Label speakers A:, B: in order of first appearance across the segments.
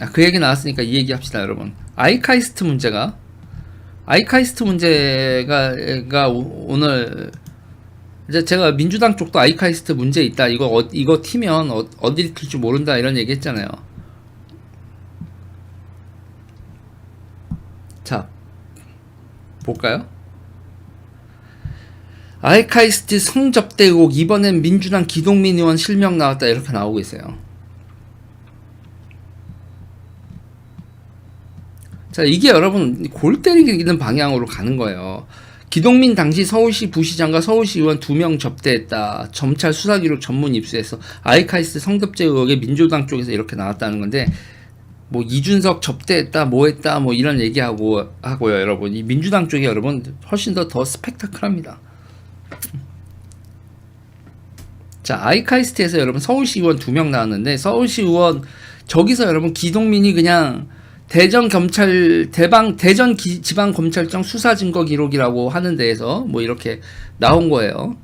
A: 아, 그 얘기 나왔으니까 이 얘기 합시다, 여러분. 아이카이스트 문제가 아이카이스트 문제가 오늘 이제 제가 민주당 쪽도 아이카이스트 문제 있다. 이거 어, 이거 튀면 어, 어딜 튈지 모른다 이런 얘기 했잖아요. 자, 볼까요? 아이카이스트 성접대 의혹 이번엔 민주당 기동민 의원 실명 나왔다 이렇게 나오고 있어요. 자, 이게 여러분 골 때리는 방향으로 가는 거예요. 기동민 당시 서울시 부시장과 서울시 의원 두 명 접대했다. 점찰 수사 기록 전문 입수해서 아이카이스트 성접대 의혹에 민주당 쪽에서 이렇게 나왔다는 건데 뭐 이준석 접대했다, 뭐 했다, 뭐 이런 얘기하고 하고요, 여러분. 이 민주당 쪽이 여러분 훨씬 더더 스펙타클합니다. 자, 아이카이스트에서 여러분 서울시 의원 두 명 나왔는데 서울시 의원 저기서 여러분 기동민이 그냥 대전 검찰 대방 대전 기- 지방 검찰청 수사 증거 기록이라고 하는 데에서 뭐 이렇게 나온 거예요.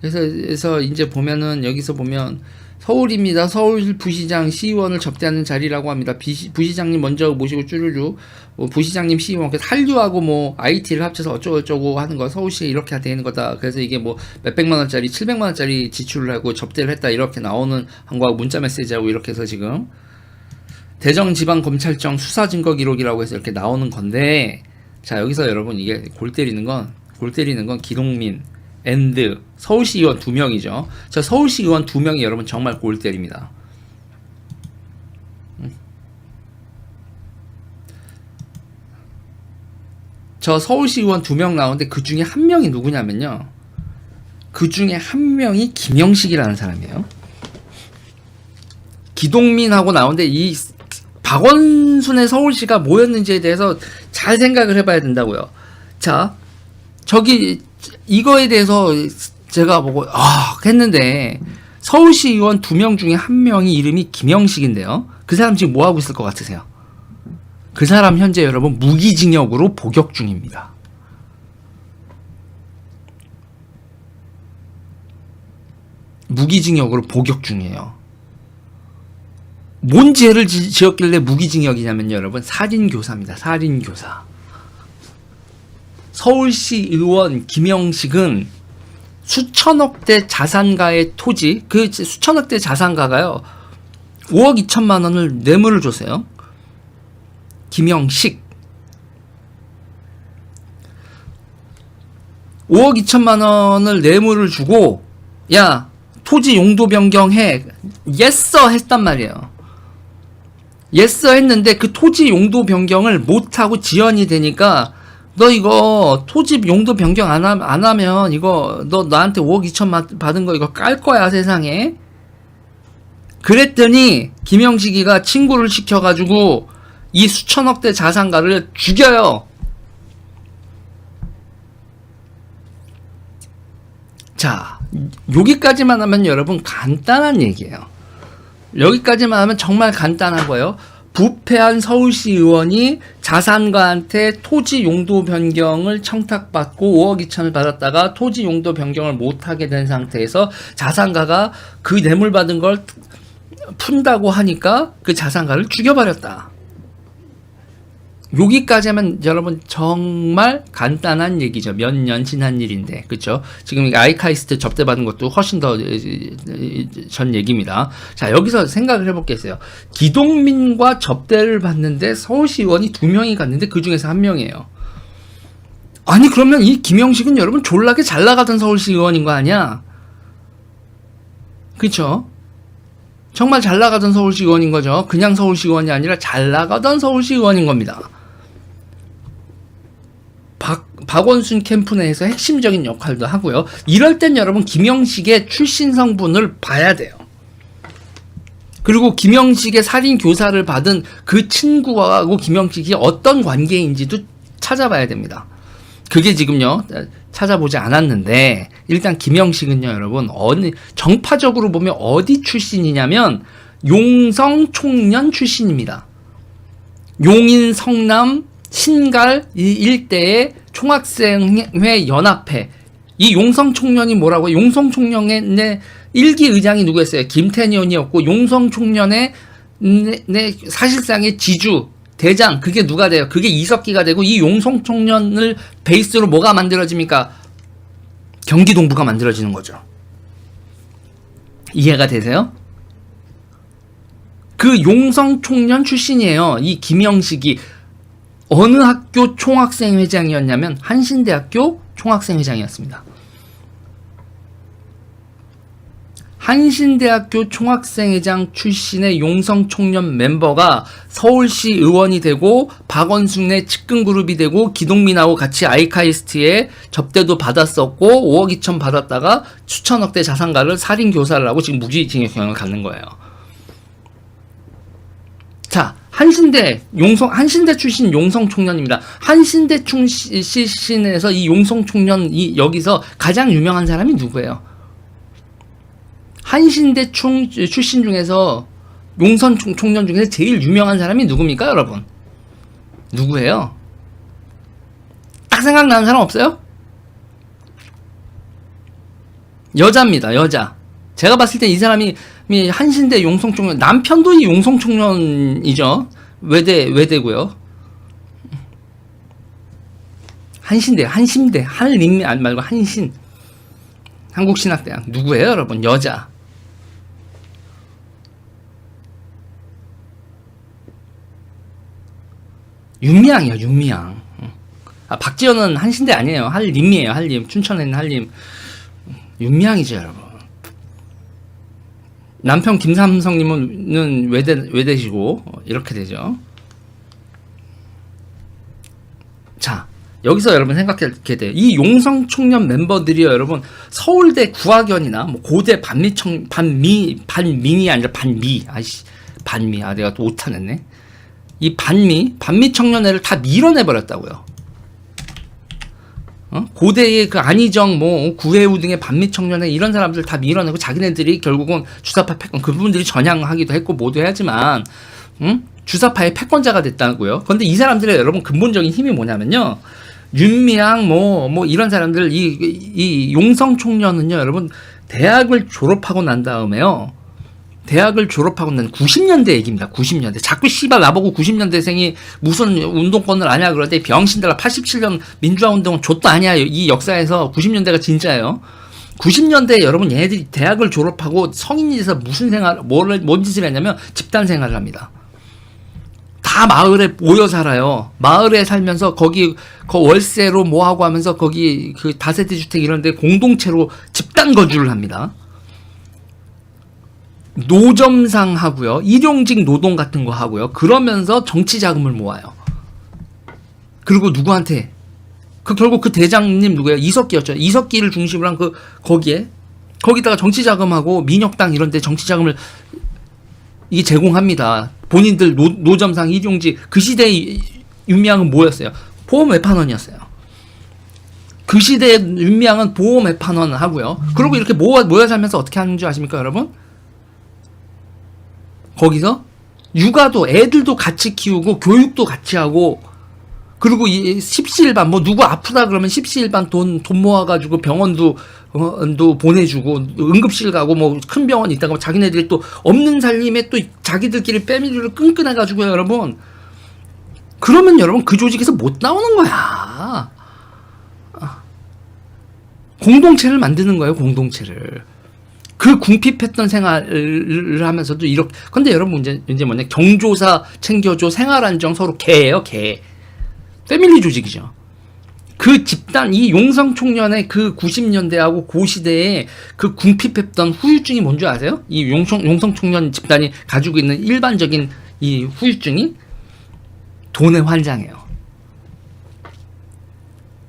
A: 그래서 그래서 이제 보면은 여기서 보면 서울입니다. 서울 부시장 시의원을 접대하는 자리라고 합니다. 비시, 부시장님 먼저 모시고 쭈루루 뭐 부시장님 시의원 그래서 한류하고 뭐 IT를 합쳐서 어쩌고 저쩌고 하는 거 서울시에 이렇게 되는 거다. 그래서 이게 뭐 몇백만 원짜리, 칠백만 원짜리 지출을 하고 접대를 했다 이렇게 나오는 한 거하고 문자 메시지하고 이렇게 해서 지금 대정지방검찰청 수사 증거 기록이라고 해서 이렇게 나오는 건데 자 여기서 여러분 이게 골 때리는 건 골 때리는 건 기동민 앤드 서울시 의원 두 명이죠. 저 서울시 의원 두 명이 여러분 정말 골 때립니다. 음. 저 서울시 의원 두 명 나오는데 그 중에 한 명이 누구냐면요. 그 중에 한 명이 김영식이라는 사람이에요. 기동민하고 나오는데 이 박원순의 서울시가 뭐였는지에 대해서 잘 생각을 해봐야 된다고요. 자, 저기 이거에 대해서 제가 보고 아 했는데 서울시 의원 두 명 중에 한 명이 이름이 김영식인데요. 그 사람 지금 뭐 하고 있을 것 같으세요? 그 사람 현재 여러분 무기징역으로 복역 중입니다. 무기징역으로 복역 중이에요. 뭔 죄를 지- 지었길래 무기징역이냐면 여러분 살인교사입니다. 살인교사. 서울시 의원 김영식은 수천억대 자산가의 토지 그 수천억대 자산가가요 5억 2천만 원을 뇌물을 줬어요. 김영식 5억 2천만 원을 뇌물을 주고 야 토지 용도 변경해 예써 했단 말이에요. 예써 했는데 그 토지 용도 변경을 못하고 지연이 되니까 너 이거 토지 용도 변경 안, 하, 안 하면 이거 너 나한테 5억 2천 마- 받은 거 이거 깔 거야 세상에. 그랬더니 김영식이가 친구를 시켜가지고 이 수천억대 자산가를 죽여요. 자 여기까지만 하면 여러분 간단한 얘기예요. 여기까지만 하면 정말 간단한 거예요. 부패한 서울시 의원이 자산가한테 토지 용도 변경을 청탁받고 5억 2천을 받았다가 토지 용도 변경을 못하게 된 상태에서 자산가가 그 뇌물 받은 걸 푼다고 하니까 그 자산가를 죽여버렸다. 여기까지 하면 여러분 정말 간단한 얘기죠. 몇 년 지난 일인데, 그렇죠? 지금 이 아이카이스트 접대받은 것도 훨씬 더 전 얘기입니다. 자 여기서 생각을 해볼게요. 기동민과 접대를 받는데 서울시 의원이 두 명이 갔는데 그 중에서 한 명이에요. 아니 그러면 이 김영식은 여러분 졸라게 잘 나가던 서울시 의원인 거 아니야? 그렇죠? 정말 잘 나가던 서울시 의원인 거죠. 그냥 서울시 의원이 아니라 잘 나가던 서울시 의원인 겁니다. 박, 박원순 캠프 내에서 핵심적인 역할도 하고요. 이럴 땐 여러분 김영식의 출신 성분을 봐야 돼요. 그리고 김영식의 살인 교사를 받은 그 친구하고 김영식이 어떤 관계인지도 찾아봐야 됩니다. 그게 지금요 찾아보지 않았는데 일단 김영식은요 여러분 어느 정파적으로 보면 어디 출신이냐면 용성 총련 출신입니다. 용인 성남 신갈 이 일대의 총학생회 연합회 이 용성 총련이 뭐라고 용성 총련의 일기 의장이 누구였어요? 김태니 의원이었고 용성 총련의 네, 네, 사실상의 지주 대장 그게 누가 돼요? 그게 이석기가 되고 이 용성 총련을 베이스로 뭐가 만들어집니까? 경기 동부가 만들어지는 거죠. 이해가 되세요? 그 용성 총련 출신이에요. 이 김영식이 어느 학교 총학생 회장이었냐면 한신대학교 총학생 회장이었습니다. 한신대학교 총학생회장 출신의 용성 총련 멤버가 서울시 의원이 되고 박원순의 측근 그룹이 되고 기동민하고 같이 아이카이스트에 접대도 받았었고 5억 2천 받았다가 수천억대 자산가를 살인 교사를 하고 지금 무기징역형을 갖는 거예요. 자, 한신대 용성 한신대 출신 용성 총련입니다. 한신대 출신에서 이 용성 총련 이 여기서 가장 유명한 사람이 누구예요? 한신대 총, 출신 중에서 용선 총, 총련 중에서 제일 유명한 사람이 누굽니까, 여러분? 누구예요? 딱 생각나는 사람 없어요? 여자입니다, 여자. 제가 봤을 때 이 사람이 이 한신대 용성 총련, 남편도 이 용성 총련이죠. 외대, 외대고요. 한신대, 한신대, 한림, 아니 말고 한신. 한국신학대학. 누구예요, 여러분? 여자. 윤미향이요, 윤미향. 아, 박지현은 한신대 아니에요. 한림이에요, 한림. 춘천에 있는 한림. 윤미향이죠, 여러분. 남편 김삼성님은 외대, 외대시고, 어, 이렇게 되죠. 자, 여기서 여러분 생각하게 돼요. 이 용성 총련 멤버들이요, 여러분. 서울대 구학연이나 뭐 고대 반미청, 반미, 반민이 아니라 반미. 아이씨, 반미. 아, 내가 또 오타냈네. 이 반미, 반미 청년회를 다 밀어내 버렸다고요. 어? 고대의 그 안희정, 뭐 구혜우 등의 반미 청년회 이런 사람들 다 밀어내고 자기네들이 결국은 주사파 패권 그분들이 전향하기도 했고 모두 해야지만, 응? 주사파의 패권자가 됐다고요. 그런데 이 사람들의 여러분 근본적인 힘이 뭐냐면요. 윤미향 뭐뭐 이런 사람들 이 이 용성 총련은요, 여러분 대학을 졸업하고 난 다음에요. 대학을 졸업하고 난 90년대 얘기입니다. 90년대. 자꾸 씨발 나보고 90년대생이 무슨 운동권을 아냐 그러는데 병신들아 87년 민주화 운동은 좆도 아니야. 이 역사에서 90년대가 진짜예요. 90년대에 여러분 얘네들이 대학을 졸업하고 성인이 돼서 무슨 생활, 뭘, 뭔 짓을 했냐면 집단 생활을 합니다. 다 마을에 모여 살아요. 마을에 살면서 거기 그 월세로 뭐 하고 하면서 거기 그 다세대 주택 이런 데 공동체로 집단 거주를 합니다. 노점상 하고요. 일용직 노동 같은 거 하고요. 그러면서 정치 자금을 모아요. 그리고 누구한테 그 결국 그 대장님 누구예요? 이석기였죠. 이석기를 중심으로 한 그 거기에 거기다가 정치 자금하고 민혁당 이런 데 정치 자금을 이게 제공합니다. 본인들 노, 노점상 일용직 그 시대의 윤미향은 뭐였어요? 보험 외판원이었어요. 그 시대의 윤미향은 보험 외판원 하고요. 그리고 이렇게 모여, 모여 살면서 어떻게 하는 줄 아십니까, 여러분? 거기서 육아도 애들도 같이 키우고 교육도 같이 하고 그리고 이 십시일반 뭐 누구 아프다 그러면 십시일반 돈 돈 모아가지고 병원도 어도 보내주고 응급실 가고 뭐 큰 병원 있다가 뭐 자기네들이 또 없는 살림에 또 자기들끼리 패밀리를 끈끈해가지고 여러분. 그러면 여러분 그 조직에서 못 나오는 거야. 공동체를 만드는 거예요 공동체를 그 궁핍했던 생활을 하면서도 이렇게 근데 여러분 문제 이제 뭐냐 경조사 챙겨줘 생활안정 서로 개예요 개 패밀리 조직이죠 그 집단 이 용성 총련의 그 90년대하고 고 시대에 그 궁핍했던 후유증이 뭔지 아세요? 이 용성 용성 총련 집단이 가지고 있는 일반적인 이 후유증이 돈에 환장해요.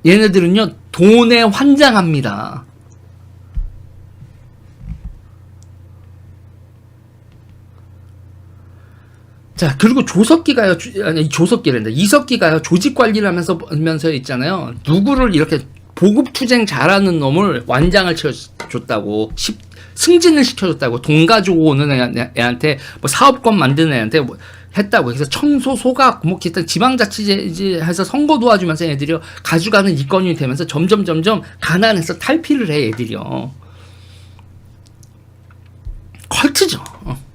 A: 얘네들은요 돈에 환장합니다. 자, 그리고 조석기가요, 주- 아니, 조석기랜다. 이석기가요, 조직 관리를 하면서, 하면서 있잖아요. 누구를 이렇게 보급 투쟁 잘하는 놈을 완장을 채워줬다고, 십- 승진을 시켜줬다고, 돈 가지고 오는 애, 애한테, 뭐 사업권 만드는 애한테 뭐 했다고. 그래서 청소, 소각, 뭐, 기타 지방자치제 해서 선거 도와주면서 애들이 가져가는 이권이 되면서 점점, 점점 가난해서 탈피를 해, 애들이요. 컬트죠. 어.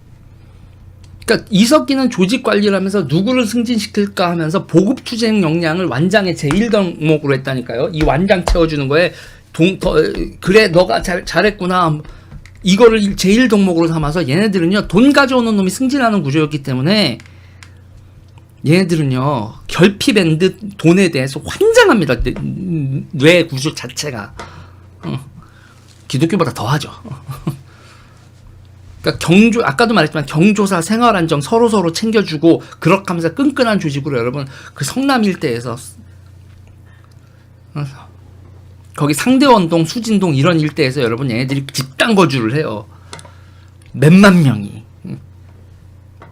A: 그러니까 이석기는 조직 관리를 하면서 누구를 승진시킬까 하면서 보급 투쟁 역량을 완장의 제1 덕목으로 했다니까요. 이 완장 채워주는 거에 동, 더, 그래 너가 잘, 잘했구나. 이거를 제1 덕목으로 삼아서 얘네들은요 돈 가져오는 놈이 승진하는 구조였기 때문에 얘네들은요 결핍앤드 돈에 대해서 환장합니다. 뇌, 뇌 구조 자체가 어. 기독교보다 더하죠. 그러니까 경조 아까도 말했지만 경조사 생활 안정 서로 서로 챙겨주고 그렇게 하면서 끈끈한 조직으로 여러분 그 성남 일대에서 어, 거기 상대원동 수진동 이런 일대에서 여러분 얘네들이 집단 거주를 해요. 몇만 명이 응.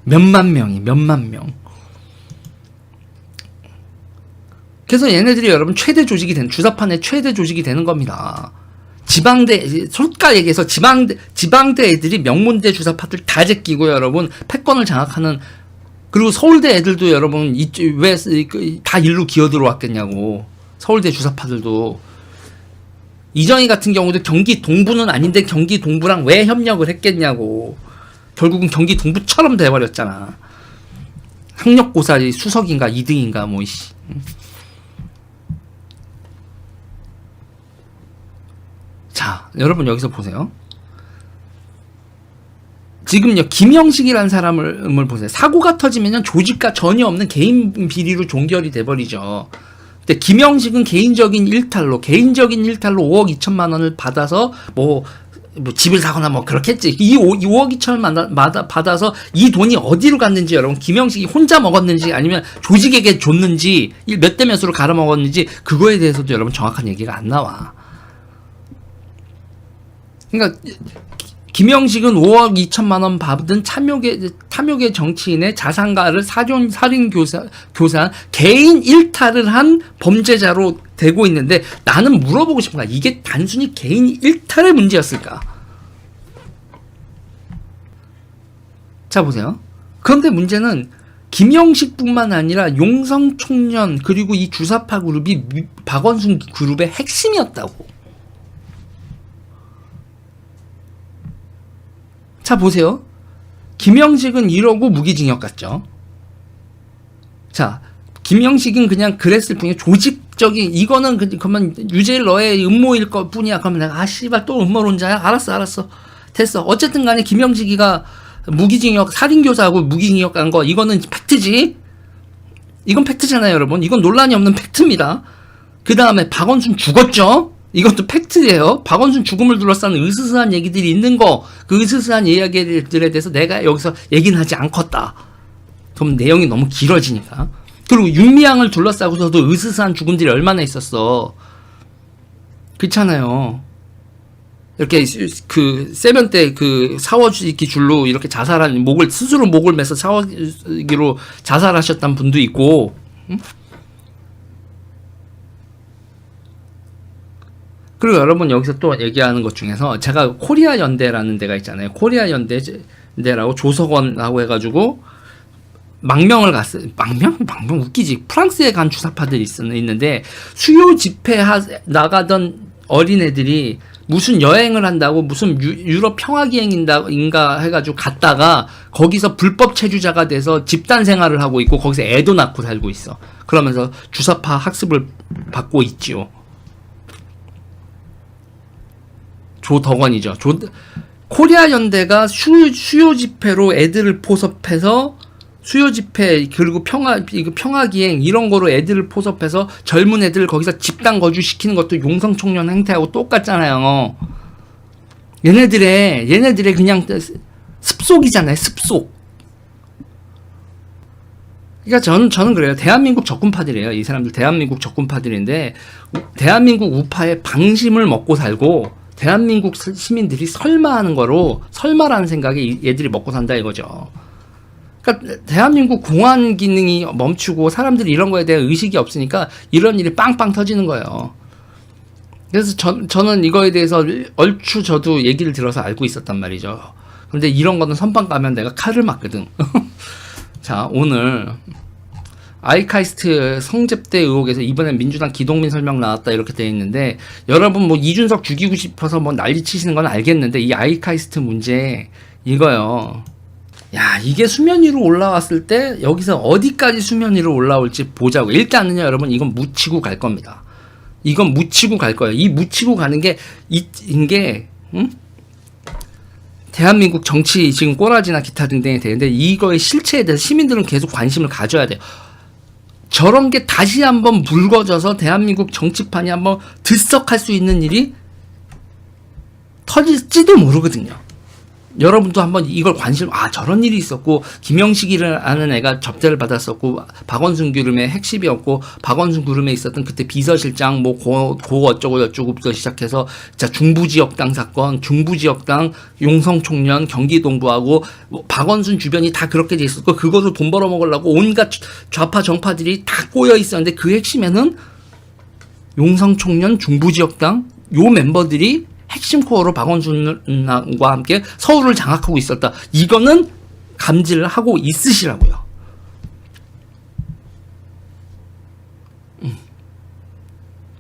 A: 몇만 명이 몇만 명. 그래서 얘네들이 여러분 최대 조직이 되는 주사판의 최대 조직이 되는 겁니다. 지방대 솔까 얘기해서 지방대 지방대 애들이 명문대 주사파들 다 제끼고 여러분 패권을 장악하는 그리고 서울대 애들도 여러분 왜다 일로 기어 들어왔겠냐고. 서울대 주사파들도. 이정희 같은 경우도 경기 동부는 아닌데 경기 동부랑 왜 협력을 했겠냐고. 결국은 경기 동부처럼 돼버렸잖아. 학력고사 수석인가 2등인가 뭐 이씨 자, 여러분 여기서 보세요. 지금요 김영식이라는 사람을 보세요. 사고가 터지면 조직과 전혀 없는 개인 비리로 종결이 돼버리죠. 근데 김영식은 개인적인 일탈로 개인적인 일탈로 5억 2천만 원을 받아서 뭐, 뭐 집을 사거나 뭐 그렇겠지. 이 5, 5억 2천만 받아서 이 돈이 어디로 갔는지 여러분 김영식이 혼자 먹었는지 아니면 조직에게 줬는지 몇 대 몇으로 갈아 먹었는지 그거에 대해서도 여러분 정확한 얘기가 안 나와. 그러니까 김영식은 5억 2천만 원 받은 탐욕의 탐욕의 정치인의 자산가를 사존 살인 교사 교사 개인 일탈을 한 범죄자로 되고 있는데 나는 물어보고 싶은 거야. 이게 단순히 개인 일탈의 문제였을까? 자 보세요. 그런데 문제는 김영식뿐만 아니라 용성 총련 그리고 이 주사파 그룹이 박원순 그룹의 핵심이었다고. 자, 보세요. 김영식은 이러고 무기징역 갔죠. 자, 김영식은 그냥 그랬을 뿐이야. 조직적인, 이거는 그, 그러면 유재일 너의 음모일 것 뿐이야. 그러면 내가, 아, 씨발, 또 음모론자야? 알았어, 알았어. 됐어. 어쨌든 간에 김영식이가 무기징역, 살인교사하고 무기징역 간 거, 이거는 팩트지? 이건 팩트잖아요, 여러분. 이건 논란이 없는 팩트입니다. 그 다음에 박원순 죽었죠? 이것도 팩트예요. 박원순 죽음을 둘러싼 으스스한 얘기들이 있는 거, 그 으스스한 이야기들에 대해서 내가 여기서 얘기는 하지 않겠다. 그럼 내용이 너무 길어지니까. 그리고 윤미향을 둘러싸고서도 으스스한 죽음들이 얼마나 있었어. 그렇잖아요. 이렇게 그 세면 때그 샤워기 줄로 이렇게 자살한 목을 스스로 목을 매서 샤워기로 자살하셨던 분도 있고. 응? 그리고 여러분 여기서 또 얘기하는 것 중에서 제가 코리아 연대라는 데가 있잖아요. 코리아 연대라고 조석원하고 해가지고 망명을 갔어요. 망명? 망명 웃기지. 프랑스에 간 주사파들이 있는데 수요 집회 하, 나가던 어린애들이 무슨 여행을 한다고 무슨 유, 럽 평화기행인가 해가지고 갔다가 거기서 불법 체류자가 돼서 집단 생활을 하고 있고 거기서 애도 낳고 살고 있어. 그러면서 주사파 학습을 받고 있지요. 조덕원이죠. 조 코리아 연대가 수, 수요 집회로 애들을 포섭해서 수요 집회 그리고 평화 이거 평화 기행 이런 거로 애들을 포섭해서 젊은 애들 거기서 집단 거주 시키는 것도 용성 청년 행태하고 똑같잖아요. 얘네들의 얘네들의 그냥 습속이잖아요. 습속. 그러니까 저는 저는 그래요. 대한민국 적군파들이에요. 이 사람들 대한민국 적군파들인데 대한민국 우파의 방심을 먹고 살고 대한민국 시민들이 설마 하는 거로 설마라는 생각에 얘들이 먹고 산다 이거죠. 그러니까 대한민국 공안 기능이 멈추고 사람들이 이런 거에 대한 의식이 없으니까 이런 일이 빵빵 터지는 거예요. 그래서 저, 저는 이거에 대해서 얼추 저도 얘기를 들어서 알고 있었단 말이죠. 근데 이런 거는 선빵 가면 내가 칼을 맞거든. 자, 오늘 아이카이스트 성접대 의혹에서 이번엔 민주당 기동민 설명 나왔다 이렇게 돼 있는데 여러분 뭐 이준석 죽이고 싶어서 뭐 난리 치시는 건 알겠는데 이 아이카이스트 문제 이거요. 야, 이게 수면 위로 올라왔을 때 여기서 어디까지 수면 위로 올라올지 보자고. 일단은요, 여러분, 이건 묻히고 갈 겁니다. 이건 묻히고 갈 거예요. 이 묻히고 가는 게, 이, 이게, 응? 대한민국 정치 지금 꼬라지나 기타 등등이 되는데 이거의 실체에 대해서 시민들은 계속 관심을 가져야 돼요. 저런 게 다시 한번 불거져서 대한민국 정치판이 한번 들썩할 수 있는 일이 터질지도 모르거든요. 여러분도 한번 이걸 관심 아 저런 일이 있었고 김영식이라는 애가 접대를 받았었고 박원순 그룹의 핵심이었고 박원순 그룹에 있었던 그때 비서실장 뭐 고 고 어쩌고 저쩌고부터 시작해서 자 중부지역당 사건 중부지역당 용성 총련 경기동부하고 뭐 박원순 주변이 다 그렇게 돼 있었고 그것을 돈 벌어 먹으려고 온갖 좌파 정파들이 다 꼬여 있었는데 그 핵심에는 용성 총련 중부지역당 요 멤버들이 핵심 코어로 박원순과 함께 서울을 장악하고 있었다. 이거는 감지를 하고 있으시라고요.